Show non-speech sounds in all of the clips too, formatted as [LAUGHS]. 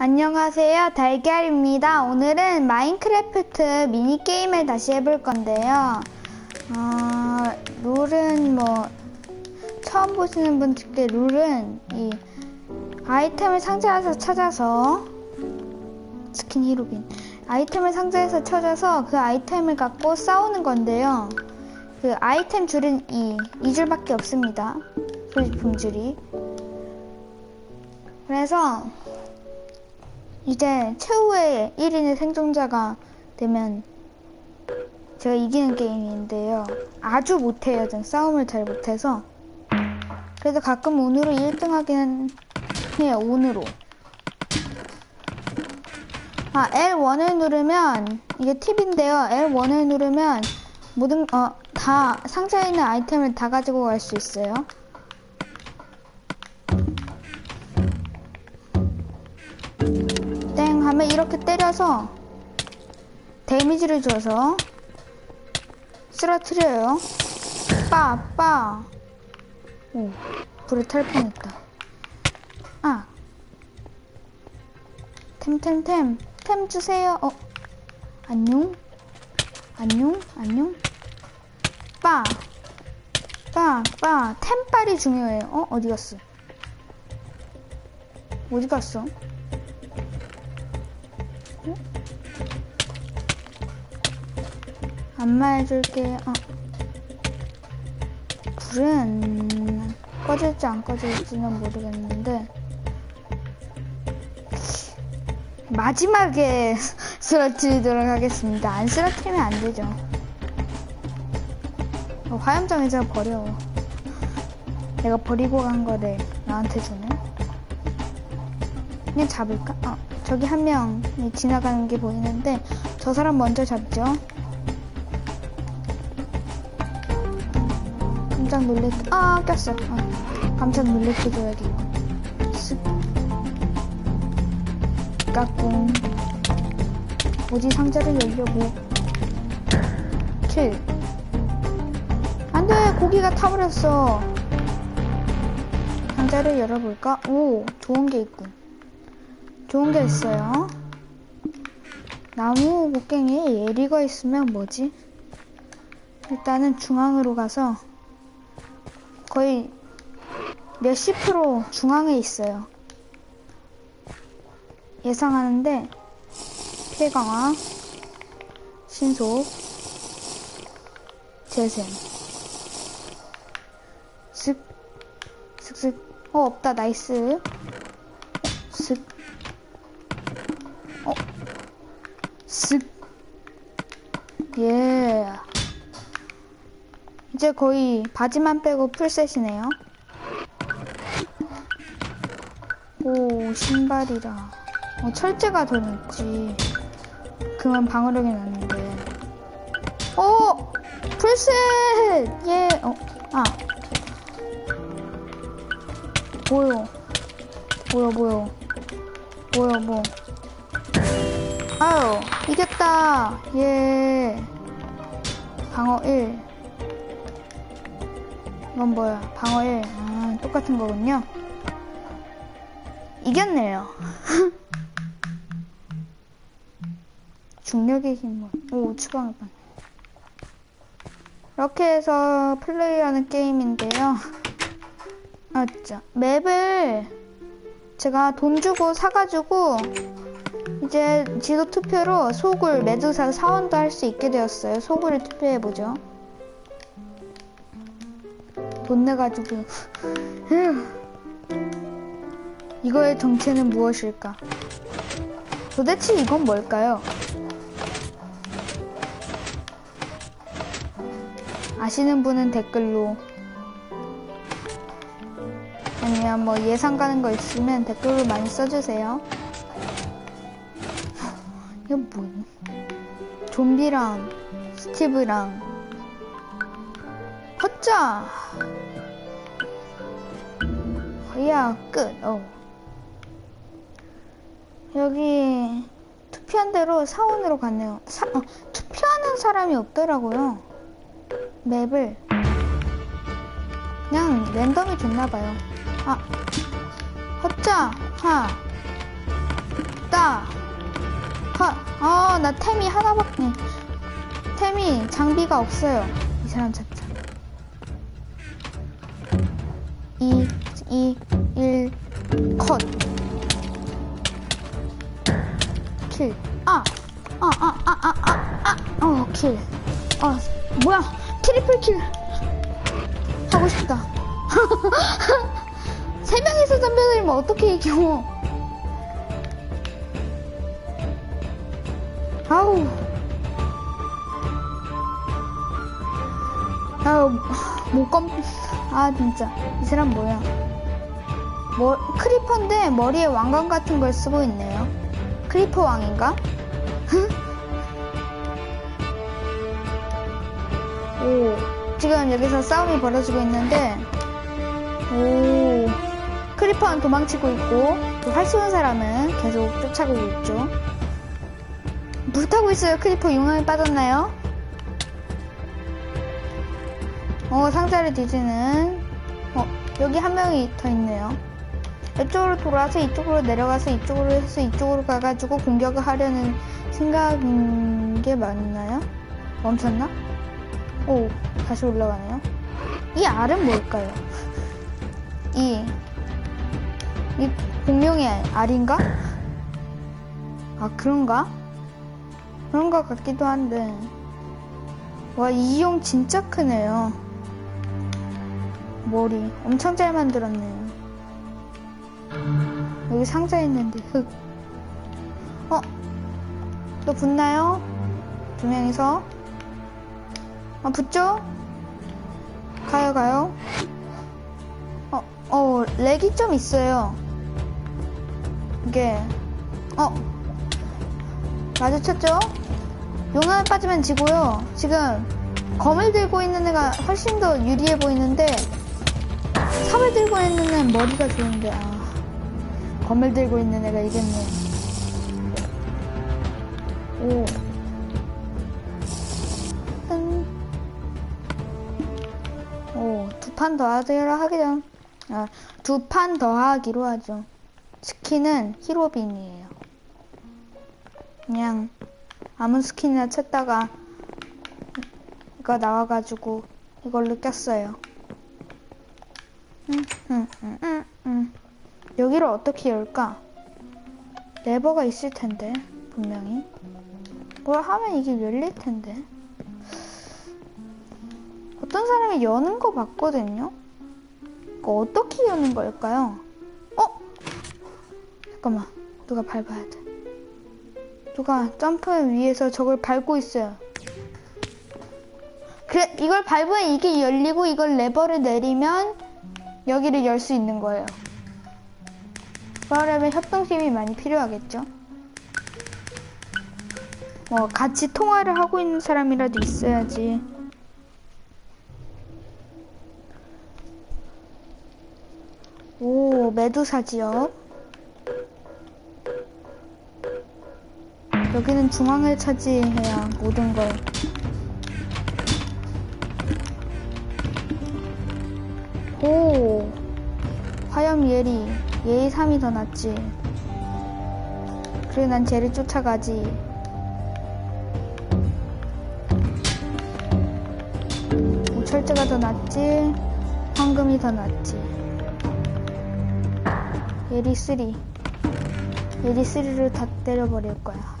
안녕하세요. 달걀입니다. 오늘은 마인크래프트 미니게임을 다시 해볼 건데요. 어, 룰은 뭐, 처음 보시는 분들께 룰은 이 아이템을 상자에서 찾아서 스킨 히로빈 아이템을 상자에서 찾아서 그 아이템을 갖고 싸우는 건데요. 그 아이템 줄은 이, 이 줄밖에 없습니다. 소지품 줄이. 그래서 이제 최후의 1인의 생존자가 되면 제가 이기는 게임인데요. 아주 못해요. 전 싸움을 잘 못해서. 그래도 가끔 운으로 1등 하기는 해요. 운으로. 아, L1을 누르면, 이게 팁인데요. L1을 누르면 모든, 어, 다, 상자에 있는 아이템을 다 가지고 갈 수 있어요. 이렇게 때려서 데미지를 줘서 쓰러뜨려요. 빠, 빠. 오, 불에 탈 뻔했다. 아. 템템템. 템 주세요. 어. 안녕? 안녕? 안녕? 빠. 빠, 빠. 템빨이 중요해요. 어? 어디 갔어? 어디 갔어? 안마해줄게. 어. 불은 꺼질지 안 꺼질지는 모르겠는데 마지막에 [LAUGHS] 쓰러뜨리도록 하겠습니다. 안 쓰러뜨리면 안 되죠. 어, 화염장에 제가 버려. 내가 버리고 간 거를 나한테 주네. 그냥 잡을까? 어, 저기 한 명이 지나가는 게 보이는데 저 사람 먼저 잡죠. 깜짝 놀래, 아, 꼈어. 아, 깜짝 놀래켜 줘야겠고. 쓱. 까꿍. 어디 상자를 열려고. 킬. 안 돼! 고기가 타버렸어. 상자를 열어볼까? 오, 좋은 게 있군. 좋은 게 있어요. 나무 곡괭이에 예리가 있으면 뭐지? 일단은 중앙으로 가서 거의 몇십 프로 중앙에 있어요. 예상하는데 피해 강화, 신속, 재생, 슥, 슥슥, 어 없다 나이스, 슥, 예. 이제 거의 바지만 빼고 풀셋이네요. 오, 신발이라. 어, 철제가 더 낫지. 그만 방어력이 났는데. 오! 풀셋! 예, 어, 아. 뭐요? 뭐요, 뭐요? 뭐요, 뭐. 아유, 이겼다. 예. 방어 1. 이건 뭐야? 방어 1. 아, 똑같은 거군요. 이겼네요. [LAUGHS] 중력의 힘을. 오, 추방을 반. 이렇게 해서 플레이하는 게임인데요. 아, 진짜. 맵을 제가 돈 주고 사가지고 이제 지도 투표로 소굴, 메두사, 사원도 할 수 있게 되었어요. 소굴을 투표해 보죠. 돈 내가지고. 휴. 이거의 정체는 무엇일까? 도대체 이건 뭘까요? 아시는 분은 댓글로 아니면 뭐 예상 가는 거 있으면 댓글로 많이 써주세요. 이거 뭐야? 좀비랑 스티브랑 허짜 허야 끝. 어. 여기 투표한 대로 사원으로 갔네요. 사, 어, 투표하는 사람이 없더라고요. 맵을 그냥 랜덤이 줬나봐요. 아, 허짜, 하. 아! 하, 아, 나 템이 하나밖에, 템이, 장비가 없어요. 이 사람 찾자. 2, 2, 1, 컷. 킬. 아! 아, 아, 아, 아, 아, 아, 어, 킬. 아, 뭐야. 트리플 킬. 하고 싶다. [LAUGHS] 세 명이서 덤벼들면 어떻게 이겨? 아우. 아우, 못 검, 아, 진짜. 이 사람 뭐야. 머, 크리퍼인데 머리에 왕관 같은 걸 쓰고 있네요. 크리퍼 왕인가? [LAUGHS] 오, 지금 여기서 싸움이 벌어지고 있는데, 오, 크리퍼는 도망치고 있고, 그활 쏘는 사람은 계속 쫓아가고 있죠. 불타고 있어요. 크리퍼 용암에 빠졌나요? 어, 상자를 뒤지는, 어, 여기 한 명이 더 있네요. 이쪽으로 돌아서 이쪽으로 내려가서 이쪽으로 해서 이쪽으로 가가지고 공격을 하려는 생각인 게 맞나요? 멈췄나? 오, 다시 올라가네요. 이 알은 뭘까요? 이, 이 공룡의 알인가? 아, 그런가? 그런 것 같기도 한데. 와, 이용 진짜 크네요. 머리 엄청 잘 만들었네요. 여기 상자 있는데 흙. 어? 또 붙나요? 두 명이서. 아, 붙죠? 가요, 가요. 어, 어, 렉이 좀 있어요. 이게, 어, 마주쳤죠? 용암에 빠지면 지고요. 지금, 검을 들고 있는 애가 훨씬 더 유리해 보이는데, 삽을 들고 있는 애는 머리가 좋은데, 아. 검을 들고 있는 애가 이겼네. 오. 음. 오, 두 판 더 하기로 하기로, 아, 두 판 더 하기로 하죠. 스킨은 히로빈이에요. 그냥, 아무 스킨이나 찾다가, 이거 나와가지고, 이걸로 꼈어요. 음, 음, 음, 음, 음. 여기를 어떻게 열까? 레버가 있을 텐데, 분명히. 뭘 하면 이게 열릴 텐데. 어떤 사람이 여는 거 봤거든요? 어떻게 여는 걸까요? 어? 잠깐만. 누가 밟아야 돼. 누가 점프 위에서 저걸 밟고 있어요. 그래, 이걸 밟으면 이게 열리고 이걸 레버를 내리면 여기를 열 수 있는 거예요. 그러려면 협동심이 많이 필요하겠죠? 뭐, 같이 통화를 하고 있는 사람이라도 있어야지. 오, 메두사 지역. 여기는 중앙을 차지해야 모든 걸. 오, 화염 예리. 예의 3이 더 낫지. 그래, 난 쟤를 쫓아가지. 철제가 더 낫지. 황금이 더 낫지. 예리 3. 예리 3를 다 때려버릴 거야.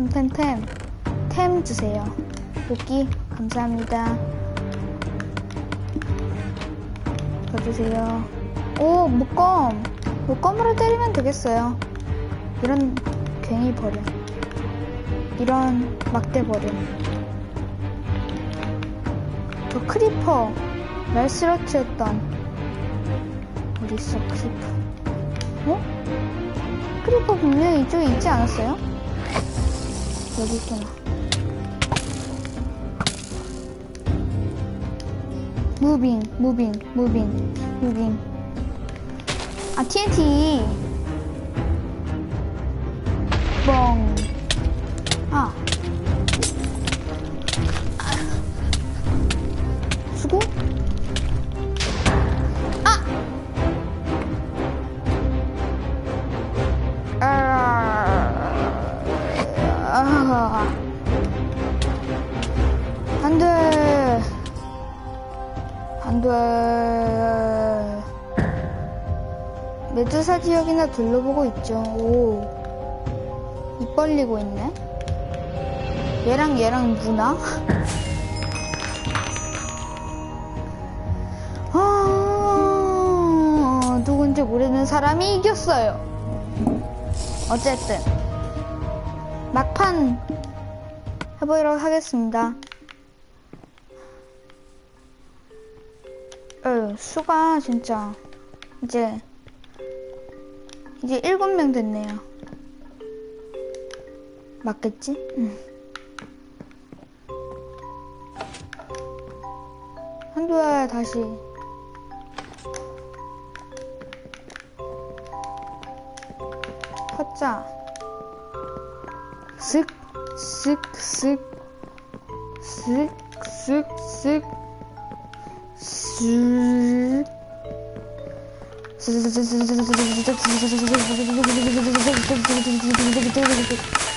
템템템. 템 주세요. 도끼, 감사합니다. 더 주세요. 오, 목검. 목검으로 때리면 되겠어요. 이런 괜히 버려. 이런 막대 버려. 저 크리퍼 날 쓰러뜨렸던 어딨어 크리퍼 어? 크리퍼 분명히 이쪽에 있지 않았어요? 여기 있구나. 무빙 무빙 무빙 무빙. 아 TNT. 뻥. 아. 수고? 아. 안 돼. 안 돼. 메두사 지역이나 둘러보고 있죠. 오. 입 벌리고 있네. 얘랑 얘랑 무나? [LAUGHS] 아, 누군지 모르는 사람이 이겼어요. 어쨌든. 막판 해보도록 하겠습니다. 어, 수가 진짜 이제 이제 일곱 명 됐네요. 맞겠지? 응. 한두야 다시 컸자 쓱, 쓱, 쓱, 쓱, 쓱, 쓱, 쓱. 폭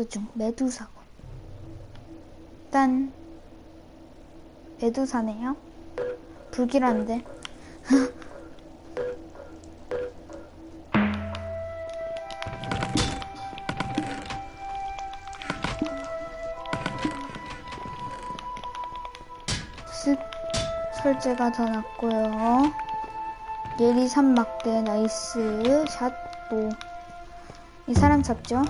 기왕 다운로드 중 메두사고. 일단 메두사네요. 불길한데. 쓱 설제가 더 낫고요. 예리 삼막대 나이스 샷도 이 사람 잡죠?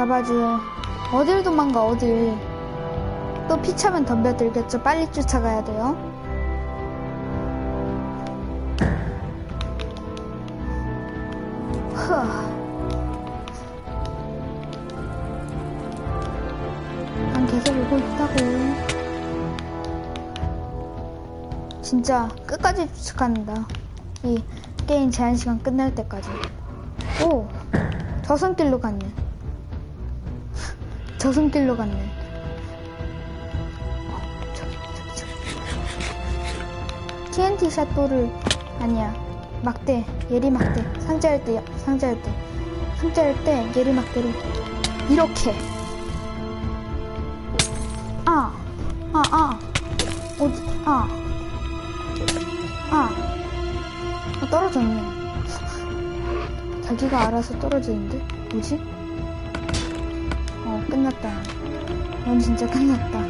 잡아줘. 어딜 도망가, 어딜. 또 피차면 덤벼들겠죠. 빨리 쫓아가야 돼요. 난 계속 오고 있다고. 진짜 끝까지 쫓아간다. 이 게임 제한 시간 끝날 때까지. 오, 저승길로 갔네. 저승길로 갔네. TNT 샷도를 아니야. 막대, 예리 막대. 상자할 때, 상자할 때. 상자할 때 예리 막대로 이렇게. 아, 아, 아. 어디, 아. 아. 어, 떨어졌네. 자기가 알아서 떨어지는데? 뭐지? 어, 끝났다. 넌 진짜 끝났다.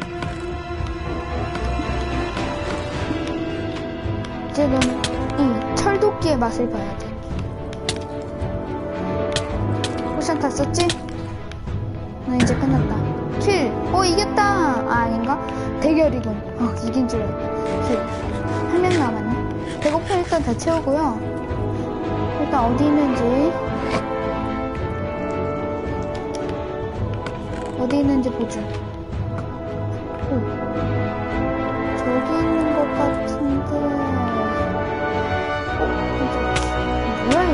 이제 넌이 철도끼의 맛을 봐야 돼. 포션 다 썼지? 넌 이제 끝났다. 킬! 어, 이겼다! 아, 아닌가? 대결이군. 어, 이긴 줄 알고. 킬. 한 명 남았네. 배고파 일단 다 채우고요. 일단 어디 있는지 어디 있는지 보죠. 오. 저기 있는 것 같은데. 어. 뭐야 얘?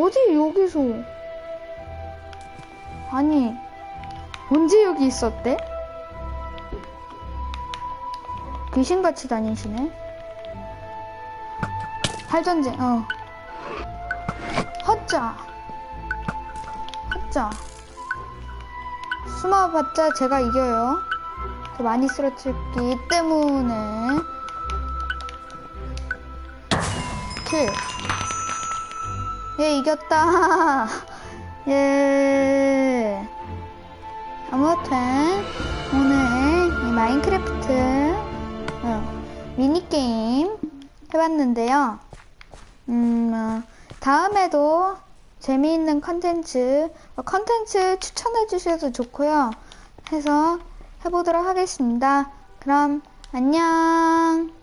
어디 여기서? 아니 언제 여기 있었대? 귀신같이 다니시네. 팔전쟁, 어. 헛자. 헛자. 숨어봤자 제가 이겨요. 저 많이 쓰러뜨렸기 때문에. 킬. 예, 이겼다. [LAUGHS] 예. 아무튼, 오늘 이 마인크래프트, 어, 미니게임 해봤는데요. 음, 어, 다음에도 재미있는 컨텐츠, 어, 컨텐츠 추천해 주셔도 좋고요. 해서 해보도록 하겠습니다. 그럼, 안녕.